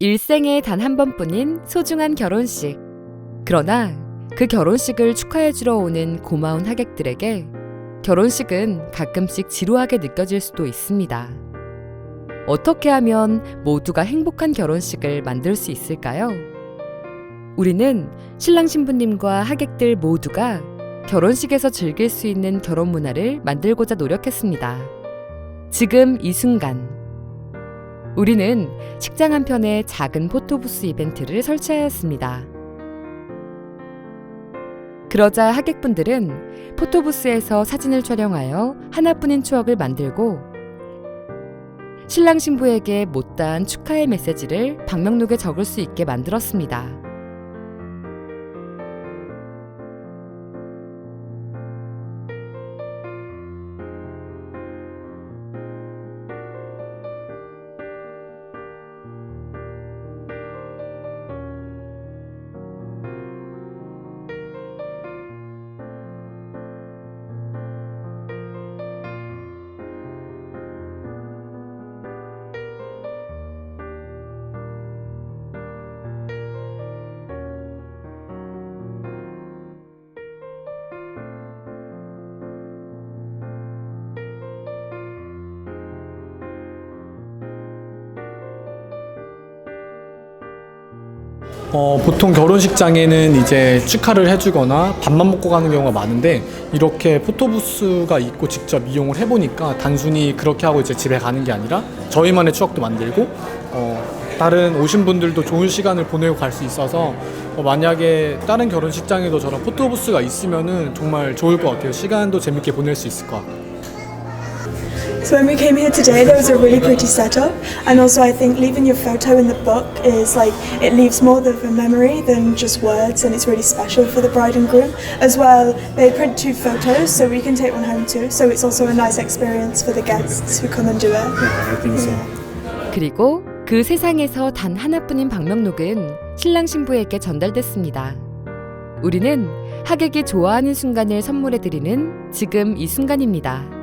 일생에 단 한 번뿐인 소중한 결혼식. 그러나 그 결혼식을 축하해주러 오는 고마운 하객들에게 결혼식은 가끔씩 지루하게 느껴질 수도 있습니다. 어떻게 하면 모두가 행복한 결혼식을 만들 수 있을까요? 우리는 신랑 신부님과 하객들 모두가 결혼식에서 즐길 수 있는 결혼 문화를 만들고자 노력했습니다. 지금 이 순간, 우리는 식장 한편에 작은 포토부스 이벤트를 설치하였습니다. 그러자 하객분들은 포토부스에서 사진을 촬영하여 하나뿐인 추억을 만들고 신랑 신부에게 못다한 축하의 메시지를 방명록에 적을 수 있게 만들었습니다. 어, 보통 결혼식장에는 이제 축하를 해주거나 밥만 먹고 가는 경우가 많은데 이렇게 포토부스가 있고 직접 이용을 해보니까 단순히 그렇게 하고 이제 집에 가는 게 아니라 저희만의 추억도 만들고 어, 다른 오신 분들도 좋은 시간을 보내고 갈 수 있어서 어, 만약에 다른 결혼식장에도 저런 포토부스가 있으면은 정말 좋을 것 같아요. 시간도 재밌게 보낼 수 있을 것 같고. So when we came here today, there was a really pretty setup, and also I think leaving your photo in the book is like it leaves more of a memory than just words, and it's really special for the bride and groom. As well, they print two photos, so we can take one home too. So it's also a nice experience for the guests who come and do it. I think so. 그리고 그 세상에서 단 하나뿐인 방명록은 신랑 신부에게 전달됐습니다. 우리는 하객이 좋아하는 순간을 선물해 드리는 지금 이 순간입니다.